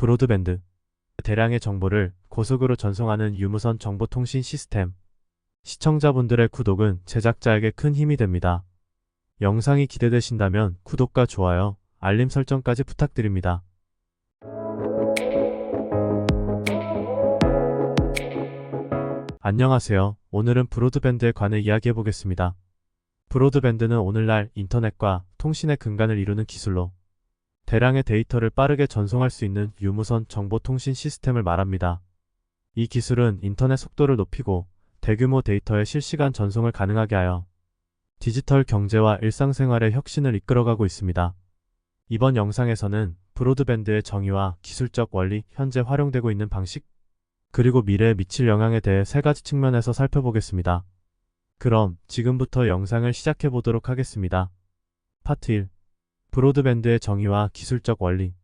브로드밴드. 대량의 정보를 고속으로 전송하는 유무선 정보통신 시스템. 시청자분들의 구독은 제작자에게 큰 힘이 됩니다. 영상이 기대되신다면 구독과 좋아요, 알림 설정까지 부탁드립니다. 안녕하세요. 오늘은 브로드밴드에 관해 이야기해 보겠습니다. 브로드밴드는 오늘날 인터넷과 통신의 근간을 이루는 기술로 대량의 데이터를 빠르게 전송할 수 있는 유무선 정보통신 시스템을 말합니다. 이 기술은 인터넷 속도를 높이고 대규모 데이터의 실시간 전송을 가능하게 하여 디지털 경제와 일상생활의 혁신을 이끌어가고 있습니다. 이번 영상에서는 브로드밴드의 정의와 기술적 원리, 현재 활용되고 있는 방식, 그리고 미래에 미칠 영향에 대해 세 가지 측면에서 살펴보겠습니다. 그럼 지금부터 영상을 시작해 보도록 하겠습니다. 파트 1. 브로드밴드의 정의와 기술적 원리.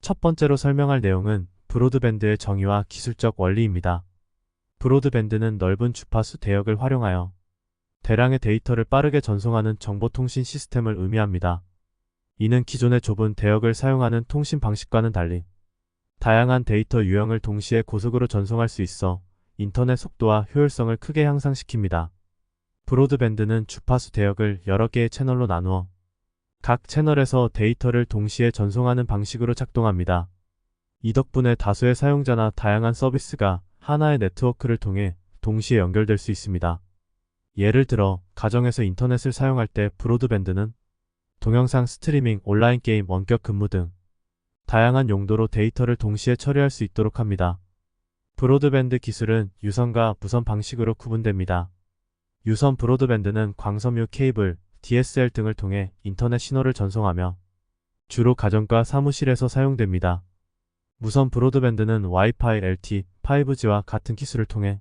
첫 번째로 설명할 내용은 브로드밴드의 정의와 기술적 원리입니다. 브로드밴드는 넓은 주파수 대역을 활용하여 대량의 데이터를 빠르게 전송하는 정보통신 시스템을 의미합니다. 이는 기존의 좁은 대역을 사용하는 통신 방식과는 달리 다양한 데이터 유형을 동시에 고속으로 전송할 수 있어 인터넷 속도와 효율성을 크게 향상시킵니다. 브로드밴드는 주파수 대역을 여러 개의 채널로 나누어 각 채널에서 데이터를 동시에 전송하는 방식으로 작동합니다. 이 덕분에 다수의 사용자나 다양한 서비스가 하나의 네트워크를 통해 동시에 연결될 수 있습니다. 예를 들어 가정에서 인터넷을 사용할 때 브로드밴드는 동영상 스트리밍, 온라인 게임, 원격 근무 등 다양한 용도로 데이터를 동시에 처리할 수 있도록 합니다. 브로드밴드 기술은 유선과 무선 방식으로 구분됩니다. 유선 브로드밴드는 광섬유 케이블, DSL 등을 통해 인터넷 신호를 전송하며 주로 가정과 사무실에서 사용됩니다. 무선 브로드밴드는 와이파이, LTE, 5G와 같은 기술을 통해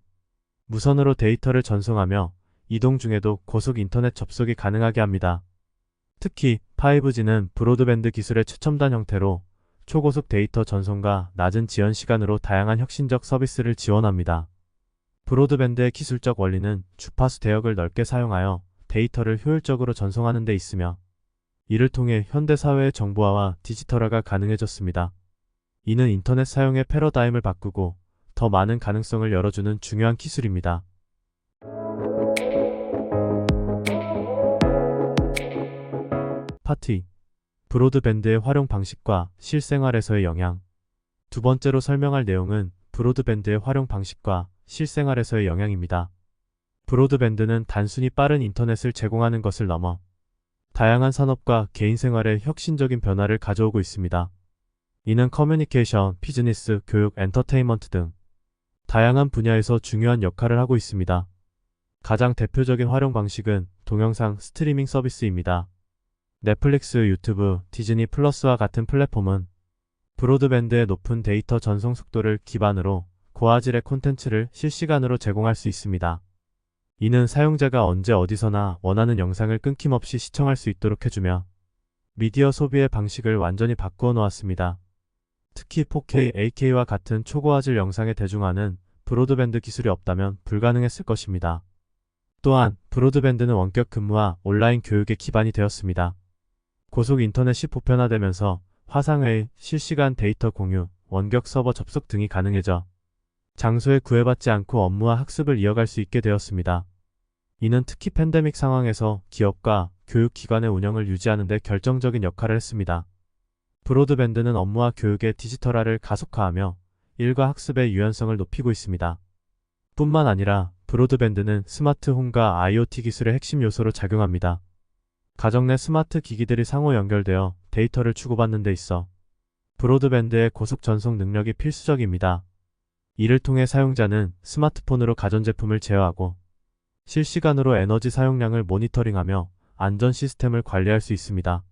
무선으로 데이터를 전송하며 이동 중에도 고속 인터넷 접속이 가능하게 합니다. 특히 5G는 브로드밴드 기술의 최첨단 형태로 초고속 데이터 전송과 낮은 지연 시간으로 다양한 혁신적 서비스를 지원합니다. 브로드밴드의 기술적 원리는 주파수 대역을 넓게 사용하여 데이터를 효율적으로 전송하는 데 있으며 이를 통해 현대 사회의 정보화와 디지털화가 가능해졌습니다. 이는 인터넷 사용의 패러다임을 바꾸고 더 많은 가능성을 열어주는 중요한 기술입니다. 2. 브로드밴드의 활용 방식과 실생활에서의 영향. 두 번째로 설명할 내용은 브로드밴드의 활용 방식과 실생활에서의 영향입니다. 브로드밴드는 단순히 빠른 인터넷을 제공하는 것을 넘어 다양한 산업과 개인 생활에 혁신적인 변화를 가져오고 있습니다. 이는 커뮤니케이션, 비즈니스, 교육, 엔터테인먼트 등 다양한 분야에서 중요한 역할을 하고 있습니다. 가장 대표적인 활용 방식은 동영상 스트리밍 서비스입니다. 넷플릭스, 유튜브, 디즈니 플러스와 같은 플랫폼은 브로드밴드의 높은 데이터 전송 속도를 기반으로 고화질의 콘텐츠를 실시간으로 제공할 수 있습니다. 이는 사용자가 언제 어디서나 원하는 영상을 끊김없이 시청할 수 있도록 해주며 미디어 소비의 방식을 완전히 바꾸어 놓았습니다. 특히 4K, 8K와 같은 초고화질 영상의 대중화는 브로드밴드 기술이 없다면 불가능했을 것입니다. 또한 브로드밴드는 원격 근무와 온라인 교육의 기반이 되었습니다. 고속 인터넷이 보편화되면서 화상회의, 실시간 데이터 공유, 원격 서버 접속 등이 가능해져 장소에 구애받지 않고 업무와 학습을 이어갈 수 있게 되었습니다. 이는 특히 팬데믹 상황에서 기업과 교육기관의 운영을 유지하는 데 결정적인 역할을 했습니다. 브로드밴드는 업무와 교육의 디지털화를 가속화하며 일과 학습의 유연성을 높이고 있습니다. 뿐만 아니라 브로드밴드는 스마트 홈과 IoT 기술의 핵심 요소로 작용합니다. 가정 내 스마트 기기들이 상호 연결되어 데이터를 주고받는 데 있어 브로드밴드의 고속 전송 능력이 필수적입니다. 이를 통해 사용자는 스마트폰으로 가전제품을 제어하고 실시간으로 에너지 사용량을 모니터링하며 안전 시스템을 관리할 수 있습니다.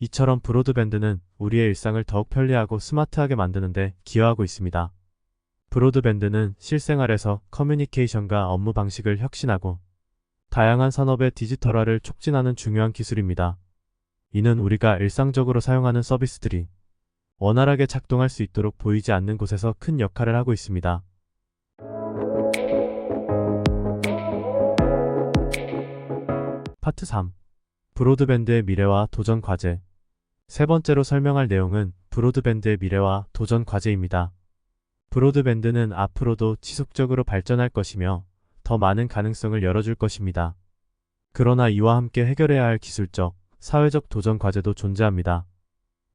이처럼 브로드밴드는 우리의 일상을 더욱 편리하고 스마트하게 만드는데 기여하고 있습니다. 브로드밴드는 실생활에서 커뮤니케이션과 업무 방식을 혁신하고 다양한 산업의 디지털화를 촉진하는 중요한 기술입니다. 이는 우리가 일상적으로 사용하는 서비스들이 원활하게 작동할 수 있도록 보이지 않는 곳에서 큰 역할을 하고 있습니다. 파트 3. 브로드밴드의 미래와 도전 과제. 세 번째로 설명할 내용은 브로드밴드의 미래와 도전 과제입니다. 브로드밴드는 앞으로도 지속적으로 발전할 것이며 더 많은 가능성을 열어줄 것입니다. 그러나 이와 함께 해결해야 할 기술적, 사회적 도전 과제도 존재합니다.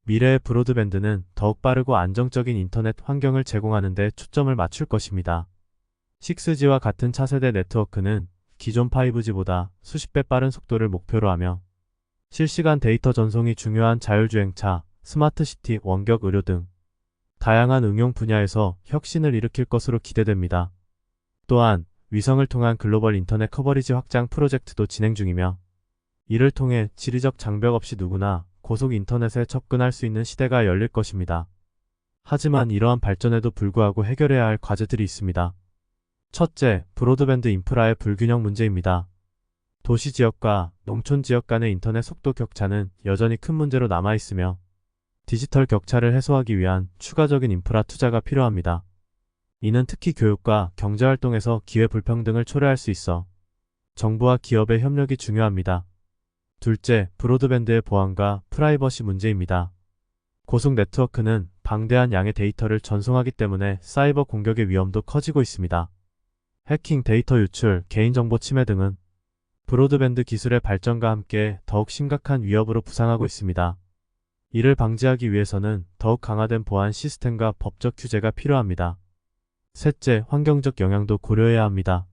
미래의 브로드밴드는 더욱 빠르고 안정적인 인터넷 환경을 제공하는 데 초점을 맞출 것입니다. 6G와 같은 차세대 네트워크는 기존 5G보다 수십 배 빠른 속도를 목표로 하며 실시간 데이터 전송이 중요한 자율주행차, 스마트시티, 원격 의료 등 다양한 응용 분야에서 혁신을 일으킬 것으로 기대됩니다. 또한 위성을 통한 글로벌 인터넷 커버리지 확장 프로젝트도 진행 중이며 이를 통해 지리적 장벽 없이 누구나 고속 인터넷에 접근할 수 있는 시대가 열릴 것입니다. 하지만 이러한 발전에도 불구하고 해결해야 할 과제들이 있습니다. 첫째, 브로드밴드 인프라의 불균형 문제입니다. 도시 지역과 농촌 지역 간의 인터넷 속도 격차는 여전히 큰 문제로 남아 있으며 디지털 격차를 해소하기 위한 추가적인 인프라 투자가 필요합니다. 이는 특히 교육과 경제활동에서 기회 불평등을 초래할 수 있어 정부와 기업의 협력이 중요합니다. 둘째, 브로드밴드의 보안과 프라이버시 문제입니다. 고속 네트워크는 방대한 양의 데이터를 전송하기 때문에 사이버 공격의 위험도 커지고 있습니다. 해킹, 데이터 유출, 개인정보 침해 등은 브로드밴드 기술의 발전과 함께 더욱 심각한 위협으로 부상하고 있습니다. 이를 방지하기 위해서는 더욱 강화된 보안 시스템과 법적 규제가 필요합니다. 셋째, 환경적 영향도 고려해야 합니다.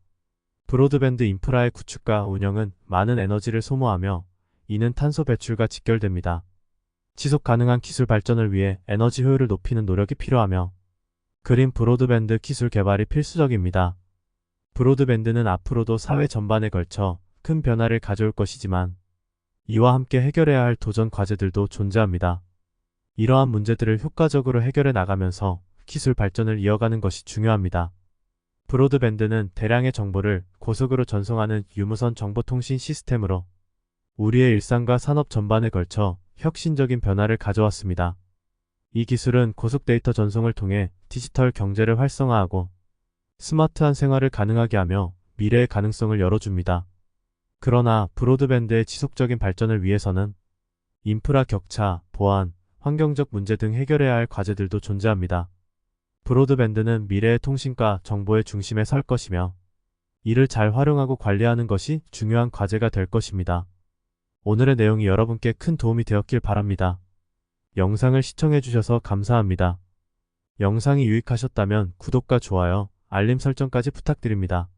브로드밴드 인프라의 구축과 운영은 많은 에너지를 소모하며 이는 탄소 배출과 직결됩니다. 지속 가능한 기술 발전을 위해 에너지 효율을 높이는 노력이 필요하며 그린 브로드밴드 기술 개발이 필수적입니다. 브로드밴드는 앞으로도 사회 전반에 걸쳐 큰 변화를 가져올 것이지만 이와 함께 해결해야 할 도전 과제들도 존재합니다. 이러한 문제들을 효과적으로 해결해 나가면서 기술 발전을 이어가는 것이 중요합니다. 브로드밴드는 대량의 정보를 고속으로 전송하는 유무선 정보통신 시스템으로 우리의 일상과 산업 전반에 걸쳐 혁신적인 변화를 가져왔습니다. 이 기술은 고속 데이터 전송을 통해 디지털 경제를 활성화하고 스마트한 생활을 가능하게 하며 미래의 가능성을 열어줍니다. 그러나 브로드밴드의 지속적인 발전을 위해서는 인프라 격차, 보안, 환경적 문제 등 해결해야 할 과제들도 존재합니다. 브로드밴드는 미래의 통신과 정보의 중심에 설 것이며 이를 잘 활용하고 관리하는 것이 중요한 과제가 될 것입니다. 오늘의 내용이 여러분께 큰 도움이 되었길 바랍니다. 영상을 시청해주셔서 감사합니다. 영상이 유익하셨다면 구독과 좋아요, 알림 설정까지 부탁드립니다.